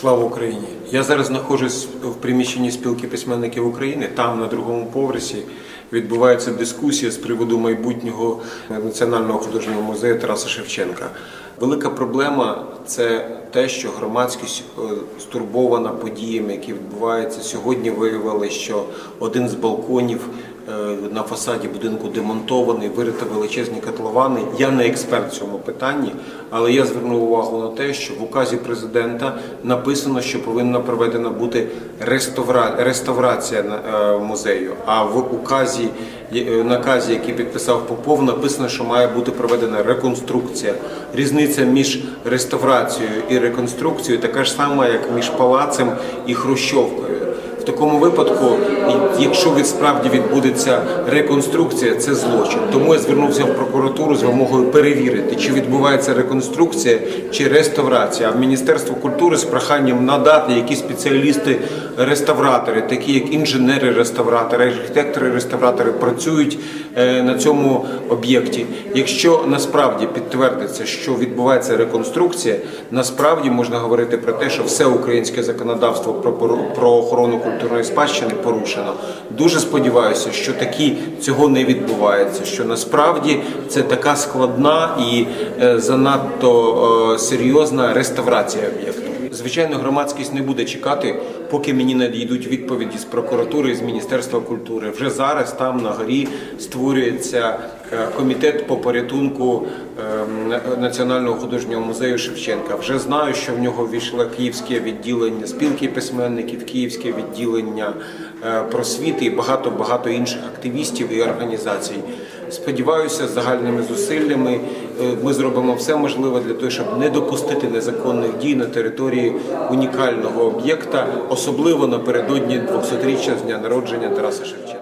Слава Україні! Я зараз знаходжусь в приміщенні спілки письменників України. Там на другому поверсі відбувається дискусія з приводу майбутнього національного художнього музею Тараса Шевченка. Велика проблема це те, що громадськість е, стурбована подіями, які відбуваються сьогодні. Виявили, що один з балконів на фасаді будинку демонтований, вирито величезні котловани. Я не експерт в цьому питанні, але я звернув увагу на те, що в указі президента написано, що повинна проведена бути реставра... реставрація е, музею. А в указі е, наказі, який підписав Попов, написано, що має бути проведена реконструкція. Різниця між реставрацією і реконструкцією така ж сама, як між палацем і хрущовкою. Такому випадку, якщо від справді відбудеться реконструкція, це злочин. Тому я звернувся в прокуратуру з вимогою перевірити, чи відбувається реконструкція чи реставрація. А в Міністерство культури з проханням надати якісь спеціалісти-реставратори, такі як інженери-реставратори, архітектори-реставратори, працюють е, на цьому об'єкті. Якщо насправді підтвердиться, що відбувається реконструкція, насправді можна говорити про те, що все українське законодавство про, охорону культурної спадщини порушено. Дуже сподіваюся, що такі цього не відбувається. Що насправді це така складна і е, занадто е, серйозна реставрація об'єкту. Звичайно, громадськість не буде чекати, поки мені надійдуть відповіді з прокуратури з Міністерства культури. Вже зараз там на горі створюється е, комітет по порятунку е, Національного художнього музею Шевченка. Вже знаю, що в нього війшло київське відділення спілки письменників, київське відділення е, просвіти і багато багато інших активістів і організацій. Сподіваюся, загальними зусиллями е, ми зробимо все можливе для того, щоб не допустити незаконних дій на території унікального об'єкта, особливо напередодні 200-річчя з дня народження Тараса Шевченка.